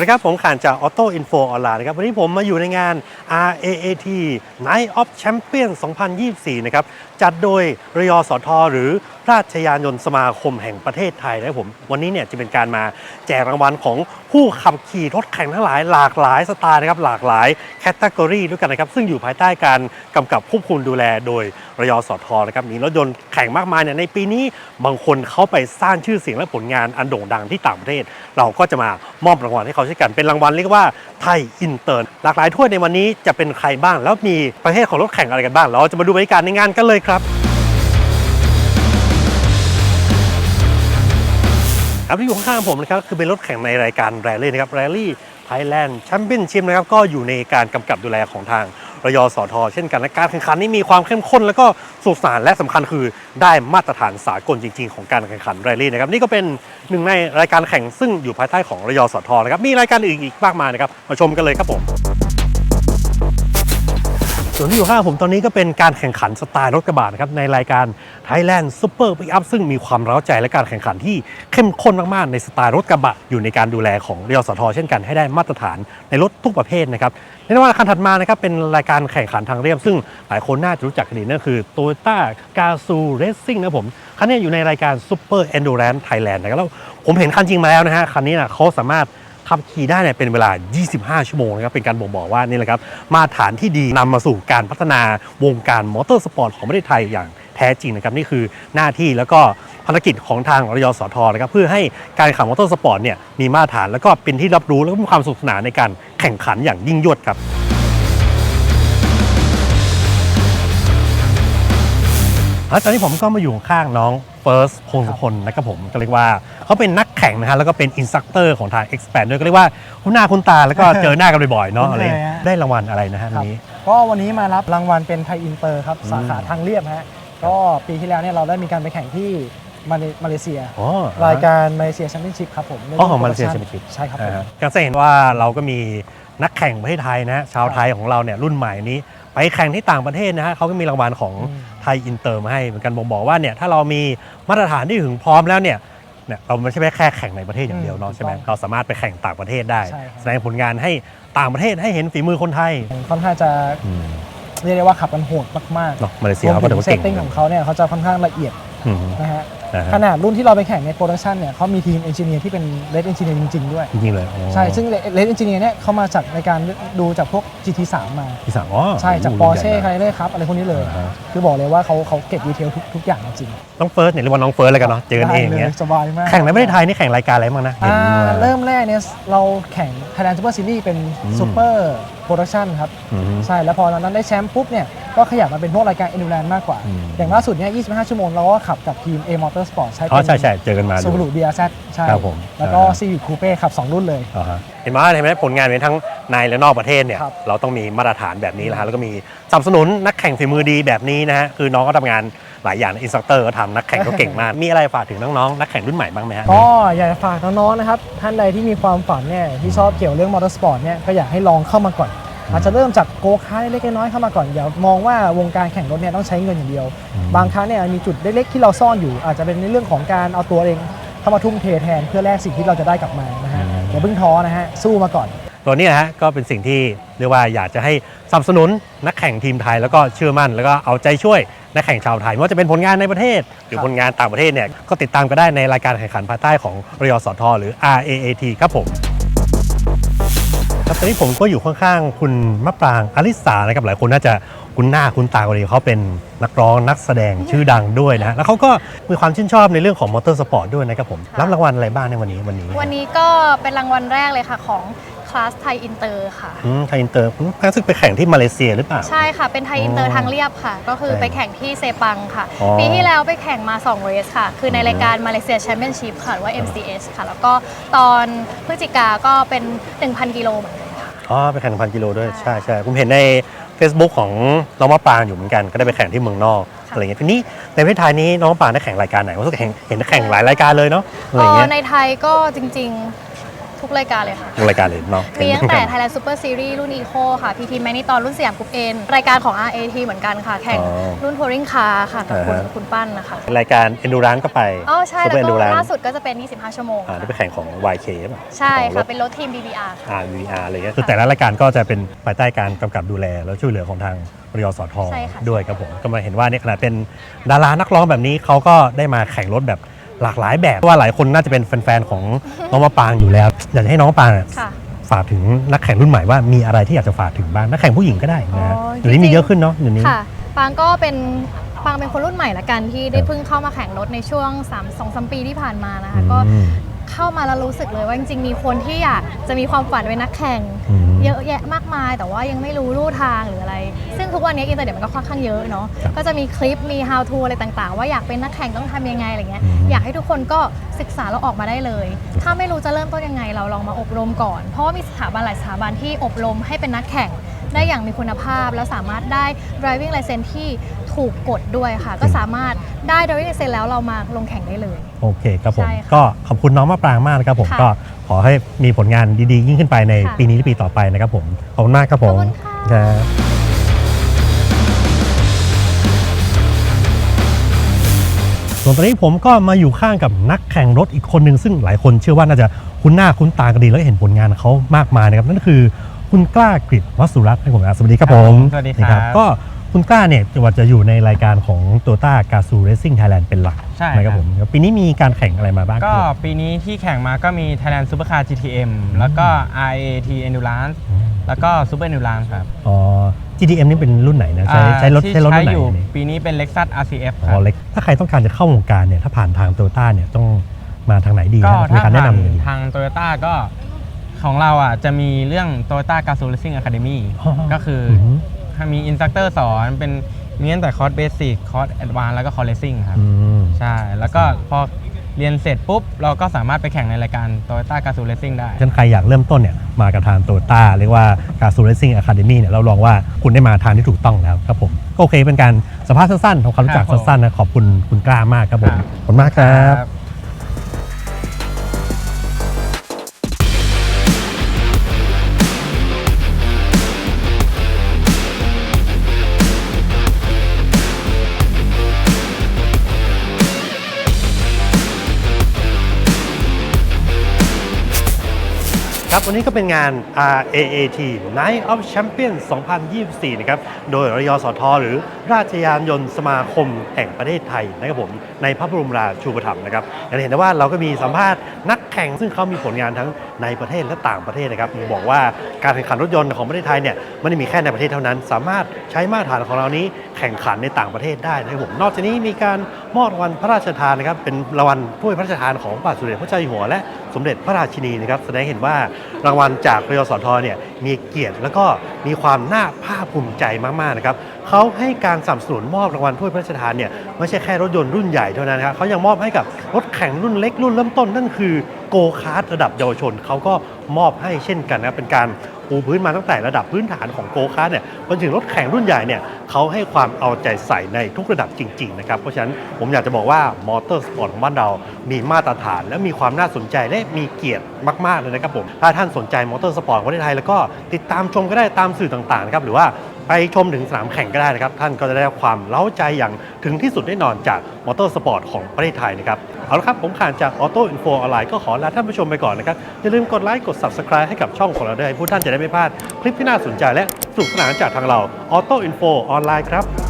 วัสดีครับ ผมขานจาก Auto Info ออนไลน์นะครับ วันนี้ผมมาอยู่ในงาน RAAT Night of Champions 2024 นะครับ จัดโดยรยสทหรือราชยานยนต์สมาคมแห่งประเทศไทยนะครับผม วันนี้เนี่ยจะเป็นการมาแจกรางวัลของผู้ขับขี่รถแข่งทั้งหลายหลากหลายสไตล์นะครับหลากหลายแคตตากรีด้วยกันนะครับ ซึ่งอยู่ภายใต้การกำกับควบคุมดูแลโดยรยสทนะครับมีรถยนต์แข่งมากมายเนี่ยในปีนี้บางคนเขาไปสร้างชื่อเสียงและผลงานอันโด่งดังที่ต่างประเทศ เราก็จะมามอบรางวัลให้เขาเช่นกันเป็นรางวัลเรียกว่าไทยอินเตอร์หลากหลายถ้วยในวันนี้จะเป็นใครบ้าง แล้วมีประเภทของรถแข่งอะไรกันบ้าง เราจะมาดูบรรยากาศในงานกันเลยครับครับที่อยู่ข้างๆผมนะครับคือเป็นรถแข่งในรายการแรลลี่นะครับแรลลี่ไทยแลนด์แชมเปี้ยนชิพนะครับก็อยู่ในการกำกับดูแลของทางรยสทเช่นกันและการแข่งขันนี้มีความเข้มข้น แล้วก็สุขสานและสำคัญคือได้มาตรฐานสากลจริง ๆ ของการแข่งขันแรลลี่นะครับนี่ก็เป็นหนึ่งในรายการแข่งซึ่งอยู่ภายใต้ของรยสทนะครับมีรายการอื่นอีกมากมายนะครับมาชมกันเลยครับผม ส่วนที่อยู่ข้างผมตอนนี้ก็เป็นการแข่งขันสไตล์รถกระบะนะครับในรายการ Thailand Super Pick Up ซึ่งมีความร้าใจและการแข่งขันที่เข้มข้นมากๆในสไตล์รถกระบะอยู่ในการดูแลของรยสทเช่นกันให้ได้มาตรฐานในรถทุกประเภทนะครับแน่นอนคันถัดมานะครับเป็นรายการแข่งขันทางเรียบ ซึ่งหลายคนน่าจะรู้จักกันดีนั่นคือ Toyota Gazoo Racing นะผมคันนี้อยู่ในรายการ Super Endurance Thailand นะครับแล้วผมเห็นคันจริงมาแล้วนะฮะคันนี้นะเขาสามารถ ขับขี่ได้เนี่ยเป็นเวลา 25 ชั่วโมงนะครับเป็นการบ่งบอกว่านี่แหละครับมาตรฐานที่ดีนำมาสู่การพัฒนาวงการมอเตอร์สปอร์ตของประเทศไทยอย่างแท้จริงนะครับนี่คือหน้าที่แล้วก็ภารกิจของทางรยสทนะครับเพื่อให้การขับมอเตอร์สปอร์ตเนี่ยมีมาตรฐานแล้วก็เป็นที่รับรู้แล้วก็มีความสนุกสนานในการแข่งขันอย่างยิ่งยวดครับ แล้วตอนนี้ผมก็มาอยู่ข้างน้องเฟิร์สพงศพลนะครับผมก็เรียกว่าเขาเป็นนักแข่งนะฮะแล้วก็เป็นอินสตัคเตอร์ของทาง Expand ด้วยก็เรียกว่าคุณหน้าคุณตาแล้วก็เจอหน้ากันบ่อยๆเนาะคุ้อะนไรเคยฮะได้รางวัลอะไรนะฮะครัวันบนี้ ก็วันนี้มารับรางวัลเป็นไทยอินเตอร์ครับอืมสาขาทางเรียบฮะก็ปีที่แล้วเนี่ยเราได้มีการไปแข่งที่มาเลมาเลเซียอ๋อรายการมาเลเซียแชมเปี้ยนชิพครับผมอ๋อของมาเลเซียแชมเปี้ยนชิพใช่ครับผมอ่าฮะก็จะเห็นว่าเราก็มีนักแข่งประเทศไทยนะฮะชาวไทยของเราเนี่ยรุ่นใหม่นี้ ไปแข่งที่ต่างประเทศนะฮะเขาก็มีรางวัลของอืมไทยอินเตอร์มาให้เหมือนกันบ่งบอกว่าเนี่ยถ้าเรามีมาตรฐานที่ถึงพร้อมแล้วเนี่ยเนี่ยเราไม่ใช่แค่แข่งในประเทศอย่างเดียวเนาะอืมใช่ไหมถูกต้องเราสามารถไปแข่งต่างประเทศได้ ใช่ครับ แสดงผลงานให้ต่างประเทศให้เห็นฝีมือคนไทยค่อนข้างจะเรียกได้ว่าขับกันโหดมากเนาะมาเลๆเซียเขาก็ถือว่าเซเก่ตงติ้งของเขาเนี่ยเขาจะค่อนข้างละเอียด อืม นะฮะนะฮะ ขนาดรุ่นที่เราไปแข่งในโปรดักชันเนี่ยเขามีทีมเอนจิเนียร์ที่เป็นเลดเอนจิเนียร์จริง ๆ ด้วย จริงๆเลยอ๋อใช่ซึ่งเลดเอนจิเนียร์เนี่ยเขามาจากในการดูจากพวก GT3 มา ที่สามอ๋อใช่จากโโหปอร์เช่ใหญ่ไคมากเลอร์ครับอะไรพวกนี้เลยอ่าฮะคือบอกเลยว่าเขาเขาเก็บดีเทลทุกทุกอย่างจริงน้องเฟิร์สเนี่ยเรียกว่าน้องเฟิร์สเลยกันเนาะเจอกันเองอย่างเงี้ยได้ลสบายมากแข่งในประเทศไทยนี่แข่งรายการอะไรบ้างนะเห็นอ่าว่า เริ่มแรกเนี่ยเราแข่ง Thailand Super Series เป็นอืม Super Production ครับ อืม ใช่ แล้วพอตอนนั้นได้แชมป์ปุ๊บเนี่ย ก็ขยับมาเป็นพวกรายการ Endurance มากกว่า อืม อย่างล่าสุดเนี่ย 25 ชั่วโมงเราก็ขับกับทีม A Motorsport ใช้อ๋อเป็น ใช่ใช่เจอกันมาซูบารุ BRZ ใช่ ครับผมแล้วก็ อ่า Civic Coupe ขับ 2 รุ่นเลย อ่าฮะเห็นไหมเห็นไหมผลงานเป็นทั้งในและนอกประเทศเนี่ยครับ เราต้องมีมาตรฐานแบบนี้แหละฮะแล้วก็มีสนับสนุนนักแข่งฝีมือดีแบบนี้นะฮะคือน้องก็ทำงานหลายอย่างอินสตัคเตอร์ก็ทำนักแข่งก็เก่งมาก มีอะไรฝากถึงน้องๆนักแข่งรุ่นใหม่บ้างไหมฮะ ก็อยากจะฝากน้องๆนะครับ ท่านใดที่มีความฝันเนี่ยที่ชอบเกี่ยวเรื่องมอเตอร์สปอร์ตเนี่ยก็อยากให้ลองเข้ามาก่อน อาจจะเริ่มจากโกคาร์ทเล็กๆน้อยๆเข้ามาก่อนอย่ามองว่าวงการแข่งรถเนี่ยต้องใช้เงินอย่างเดียวอืมบางครั้งเนี่ยมีจุดเล็กๆที่เราซ่อนอยู่ อาจจะเป็นในเรื่องของการเอาตัวเองเข้ามาทุ่มเทแทนเพื่อแลกสิ่งที่เราจะได้กลับมานะฮะอย่าเพิ่งท้อนะฮะสู้มาก่อน ตัวนี้นะฮะก็เป็นสิ่งที่เรียกว่าอยากจะให้สนับสนุนนักแข่งทีมไทยแล้วก็เชื่อมั่น แล้วก็เอาใจช่วยนักแข่งชาวไทยไม่ว่าจะเป็นผลงานในประเทศ หรือครับผลงานต่างประเทศเนี่ยก็ติดตามก็ได้ในรายการแข่งขันภายใต้ของรยสทหรือ RAAT ครับผม ครับตอนนี้ผมก็อยู่ข้างๆ คุณมะปรางอลิสานะครับหลายคนน่าจะคุ้นหน้าคุ้นตากันดีเขาเป็นนักร้องนักแสดงชื่อดังด้วยนะฮะแล้วเขาก็มีความชื่นชอบในเรื่องของมอเตอร์สปอร์ตด้วยนะครับผม รับรางวัลอะไรบ้างในวันนี้วันนี้ วันนี้ก็เป็นรางวัลแรกเลยค่ะของ คลาสไทยอินเตอร์ค่ะ อืมไทยอินเตอร์ผมรู้สึกไปแข่งที่มาเลเซียหรือเปล่า ใช่ค่ะ เป็นไทยอินเตออ๋ร์อทางเรียบค่ะ ก็คือใช่ไปแข่งที่เซปังค่ะ อ๋อปีที่แล้วไปแข่งมา 2 เรสค่ะ คือในอืมรายการมาเลเซียแชมเปี้ยนชิพค่ะหรือว่า MCS ค่ะ แล้วก็ตอนพฤศจิกาก็เป็น 1,000 กิโลเหมือนกันค่ะ อ๋อไปแข่งพันกิโลด้วยใช่ใช่ใช่ผมเห็นใน Facebook ของน้องมะปรางอยู่เหมือนกัน ก็ได้ไปแข่งที่เมืองนอกค่ะ อะไรเงี้ยทีนี้ในประเทศไทยนี้น้องมะปรางได้แข่งรายการไหนผมรู้สึกเห็นเห็นแข่งหลายรายการเลยเนาะอะไรเอ่อเงี้ย ในไทยก็จริงๆ ทุกรายการเลยค่ะทุกรายการเลยเนาะมีตั้งแต่ Thailand Super Series รุ่น Eco ค่ะ PT Magneton รุ่นสยามกรุ๊ปเอ็นรายการของ RAT เหมือนกันค่ะ แข่งอ๋อรุ่น Touring Car ค่ะกับคุณอ่าฮะคุณปั้นนะคะ รายการ Endurance ก็ไปอ๋อใช่ Super แล้วก็ Endurance ล่าสุดก็จะเป็น 25 ชั่วโมงอ่าค่ะนี่เป็นแข่งของ YK ใช่ไหมใช่ของรค่ะถเป็นรถทีม BBR ค่ะ RVR อะไรเงี้ยคือแต่ละรายการก็จะเป็นภายใต้การกำกับดูแลแล้วช่วยเหลือของทางบริยสทใช่ค่ะด้วยครับผมก็มาเห็นว่าเนี่ยขนาดเป็นดารานักร้องแบบนี้เขาก็ได้มาแข่งรถแบบ หลากหลายแบบเพราะว่าหลายคนน่าจะเป็นแฟนๆของน้องมะปางอยู่แล้วอยากจะให้น้องมะปางเนี่ยค่ะ ฝากถึงนักแข่งรุ่นใหม่ว่ามีอะไรที่อยากจะฝากถึงบ้างนักแข่งผู้หญิงก็ได้นะฮะอ๋อเดี๋ยวนี้จริมีงๆเยอะขึ้นเนาะเดี๋ยวนี้ ค่ะ ปางก็เป็นปางเป็นคนรุ่นใหม่ละกันที่ได้ครับเพิ่งเข้ามาแข่งรถในช่วง3 2 3ปีที่ผ่านมานะคะก็อืมเข้ามาแล้วรู้สึกเลยว่าจริงๆ มีคนที่อยากจะมีความฝันเป็นนักแข่ง อืม เยอะแยะมากมาย แต่ว่ายังไม่รู้ลู่ทางหรืออะไร ซึ่งทุกวันนี้อินเทอร์เน็ตมันก็ค่อนข้างเยอะเนาะครับก็จะมีคลิปมี how to อะไรต่างๆ ว่าอยากเป็นนักแข่งต้องทำยังไงอะไรเงี้ยอืมอยากให้ทุกคนก็ศึกษาแล้วออกมาได้เลย ถ้าไม่รู้จะเริ่มต้นยังไง เราลองมาอบรมก่อน เพราะว่ามีสถาบันหลายสถาบันที่อบรมให้เป็นนักแข่ง ได้อย่างมีคุณภาพ แล้วสามารถได้ driving license ที่ถูกกฎด้วยค่ะ ก็สามารถได้ driving license แล้วเรามาลงแข่งได้เลย โอเคครับผม ใช่ค่ะก็ขอบคุณน้องมะปรางมากนะครับผมค่ะ ก็ขอให้มีผลงานดีๆ ยิ่งขึ้นไปในค่ะปีนี้และปีต่อไปนะครับผมขอบคุณมากครับผมขอบคุณค่ะ ครับส่วนตอนนี้ผมก็มาอยู่ข้างกับนักแข่งรถอีกคนหนึ่งซึ่งหลายคนเชื่อว่าน่าจะคุ้นหน้าคุ้นตากันดีแล้วเห็นผลงานเขามากมายนะครับนั่นก็คือ คุณกล้ากฤษวัสุรัตน์ให้ผมนะสวัสดีครับผมสวัสดีครับนี่ก็คุณกล้าเนี่ยจะว่าจะอยู่ในรายการของ t o y o t a g a z o Racing Thailand เป็นหลักใช่นะครับผมปีนี้มีการแข่งอะไรมาบ้าง ก็ครับปีนี้ที่แข่งมาก็มี Thailand Supercar GTM แล้วก็ RAT Endurance แล้วก็ Super Endurance ครับ อ๋อ GTM นี่เป็นรุ่นไหนนะ ใช้อ่าใช้รถที่ใช้รถรุ่นไหนอยู่เนี่ยปีนี้เป็น Lexus RCF คอ๋รัอบเล็กถ้าใครต้องการจะเข้าวงการเนี่ยถ้าผ่านทางโตโยต้าเนี่ยต้องมาทางไหนดีก็นะมีถ้าการแนะผ่านนำยังไงดีทาง Toyota ก็ ของเราอะจะมีเรื่อง Toyota g a z o Racing Academy อ๋อ ก็คือมอมีอินสตัคเตอร์สอนเป็นมีตั้งแต่คอร์สเบสิกคอร์สแอดวานแล้วก็คอร์สเลสซิ่งครับ อืม ใช่ แล้วก็พอเรียนเสร็จปุ๊บ เราก็สามารถไปแข่งในรายการ Toyota g a z o Racing ได้ ฉะนันใครอยากเริ่มต้นเนี่ยมากับทางโตโยต้าเรียกว่าการซูเรซิ่งอะคาเดมี่เนี่ยเราลองว่าคุณได้มาทางที่ถูกต้องแล้วครับผมก็โอเคเป็นการสัมภาษณ์สั้นๆทำความรู้จักครับผมสั้นๆนะขอบคุณคุณกล้ามากครับผมครับขอบคุณมากครับ ครับวันนี้ก็เป็นงาน RAAT Night of Champions 2024 นะครับ โดยรยสทหรือราชยานยนต์สมาคมแห่งประเทศไทยนะครับผมในพระบรมราชูปถัมภ์นะครับอย่างเห็นได้ว่าเราก็มีสัมภาษณ์นักแข่งซึ่งเขามีผลงานทั้งในประเทศและต่างประเทศนะครับมีบอกว่าการแข่งขันรถยนต์ของประเทศไทยเนี่ยไม่ได้มีแค่ในประเทศเท่านั้น สามารถใช้มาตรฐานของเรานี้ แข่งขันในต่างประเทศได้นะครับผมนอกจากนี้มีการมอบรางวัลพระราชทานนะครับเป็นรางวัลถ้วยพระราชทานของบาทสมเด็จพระเจ้าอยู่หัวและสมเด็จพระราชินีนะครับแสดงเห็นว่ารางวัลจากรยสทเนี่ยมีเกียรติแล้วก็มีความน่าภาคภูมิใจมากๆนะครับเขาให้การสนับสนุนมอบรางวัลถ้วยพระราชทานเนี่ยไม่ใช่แค่รถยนต์รุ่นใหญ่เท่านั้นนะครับเขายังมอบให้กับรถแข่งรุ่นเล็กรุ่นเริ่มต้นนั่นคือโกคาร์ทระดับเยาวชนเขาก็ มอบให้เช่นกันนะครับเป็นการปูพื้นมาตั้งแต่ระดับพื้นฐานของโกคาร์เนี่ยจนถึงรถแข่งรุ่นใหญ่เนี่ยเขาให้ความเอาใจใส่ในทุกระดับจริงๆนะครับเพราะฉะนั้นผมอยากจะบอกว่ามอเตอร์สปอร์ตของบ้านเรา มีมาตรฐาน และมีความน่าสนใจและมีเกียรติมากๆเลยนะครับผมถ้าท่านสนใจมอเตอร์สปอร์ตของประเทศไทยแล้วก็ติดตามชมก็ได้ตามสื่อต่างๆนะครับหรือว่า ไปชมถึงสนามแข่งก็ได้นะครับ ท่านก็จะได้ความเล้าใจอย่างถึงที่สุดแน่นอนจากมอเตอร์สปอร์ตของประเทศไทยนะครับ เอาละครับ ผมขานจากออโต้อินโฟออนไลน์ก็ขอลาท่านผู้ชมไปก่อนนะครับ อย่าลืมกดไลค์ กด subscribe ให้กับช่องของเราด้วยผู้ท่านจะได้ไม่พลาด คลิปที่น่าสนใจและสนุกสนานจากทางเราออโต้อินโฟออนไลน์ครับ